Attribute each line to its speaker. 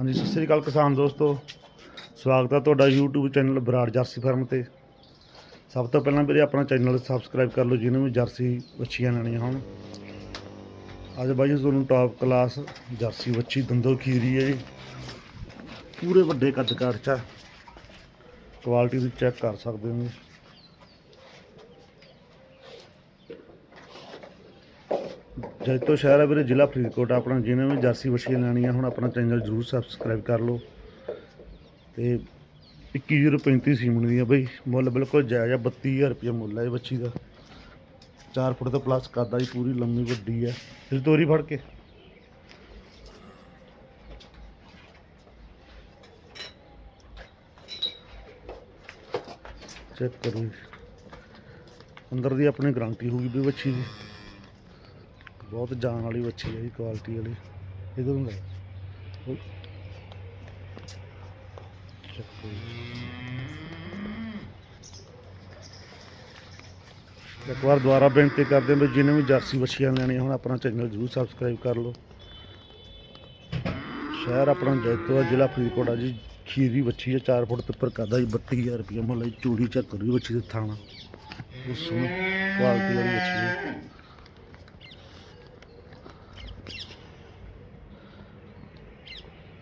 Speaker 1: ਹਾਂਜੀ, ਸਤਿ ਸ੍ਰੀ ਅਕਾਲ ਕਿਸਾਨ ਦੋਸਤੋ। ਸਵਾਗਤ ਹੈ ਤੁਹਾਡਾ YouTube channel Brar jersey farm ਤੇ। ਸਭ ਤੋਂ ਪਹਿਲਾਂ ਵੀਰੇ ਆਪਣਾ ਚੈਨਲ ਸਬਸਕ੍ਰਾਈਬ ਕਰ ਲਓ, ਜਿਹਨੂੰ ਵੀ ਜਰਸੀ ਵੱਛੀਆਂ ਲੈਣੀਆਂ ਹੋਣ। ਅੱਜ ਬਾਈ ਜੀ, ਤੁਹਾਨੂੰ ਟੌਪ ਕਲਾਸ ਜਰਸੀ ਵੱਛੀ ਦੰਦੋ ਖੀਰੀ ਹੈ ਜੀ। ਪੂਰੇ ਵੱਡੇ ਕੱਦ ਕਾਠ ਚ ਕੁਆਲਿਟੀ ਤੁਸੀਂ ਚੈੱਕ ਕਰ ਸਕਦੇ ਹੋ ਜੀ ਤੋਂ ਸ਼ਹਿਰ ਹੈ ਵੀਰੇ, ਜ਼ਿਲ੍ਹਾ ਫਰੀਦਕੋਟ। ਆ। ਆਪਣਾ ਜਿਹਨੇ ਵੀ ਜਰਸੀ ਵੱਛੀਆਂ ਲੈਣੀਆਂ ਹੁਣ ਆਪਣਾ ਚੈਨਲ ਜਰੂਰ ਸਬਸਕ੍ਰਾਈਬ ਕਰ ਲਓ। ਤੇ 21035 ਸੀਮਨ ਦੀ ਆ ਬਈ, ਮੁੱਲ ਬਿਲਕੁਲ ਜਾਇਜ਼ ਆ 32000 ਰੁਪਏ ਮੁੱਲ ਹੈ ਇਹ ਬੱਚੀ ਦਾ। 4 ਫੁੱਟ ਤੋਂ ਪਲੱਸ ਕਰਦਾ ਜੀ ਪੂਰੀ ਲੰਮੀ ਵੱਡੀ ਹੈ ਇਸ ਤੋਰੀ ਫੜ ਕੇ। ਚੈੱਕ ਕਰੋ। ਜੀ ਅੰਦਰ ਦੀ ਆਪਣੀ ਗਾਰੰਟੀ ਹੋਊਗੀ ਵੀ ਬੱਚੀ ਦੀ। ਬਹੁਤ ਜਾਨ ਵਾਲੀ ਵੱਛੀ ਹੈ ਜੀ ਕੁਆਲਿਟੀ ਵਾਲੀ। ਇਧਰ ਨੂੰ ਲੈ ਇੱਕ ਵਾਰ ਦੁਬਾਰਾ ਬੇਨਤੀ ਕਰਦੇ ਹਾਂ ਵੀ ਜਿਹਨੇ ਵੀ ਜਰਸੀ ਬੱਚੀਆਂ ਲੈਣੀਆਂ ਹੁਣ, ਆਪਣਾ ਚੈਨਲ ਜਰੂਰ ਸਬਸਕ੍ਰਾਈਬ ਕਰ ਲਓ। ਸ਼ਹਿਰ ਆਪਣਾ ਜੈਤੋ ਜ਼ਿਲ੍ਹਾ ਫਰੀਦਕੋਟ ਆ ਜੀ। ਖੀਰੀ ਵੱਛੀ ਹੈ 4 ਫੁੱਟ ਤੇ ਉੱਪਰ ਕਰਦਾ ਜੀ? 32000 ਰੁਪਏ ਮੁੱਲ ਹੈ ਚੂੜੀ ਚੱਕ ਕਰੀ ਵੱਛੀ ਦੇ ਥਾਣਾ। ਉਹ ਸੋਹਣੀ ਕੁਆਲਿਟੀ ਵਾਲੀ ਬੱਚੀ ਹੈ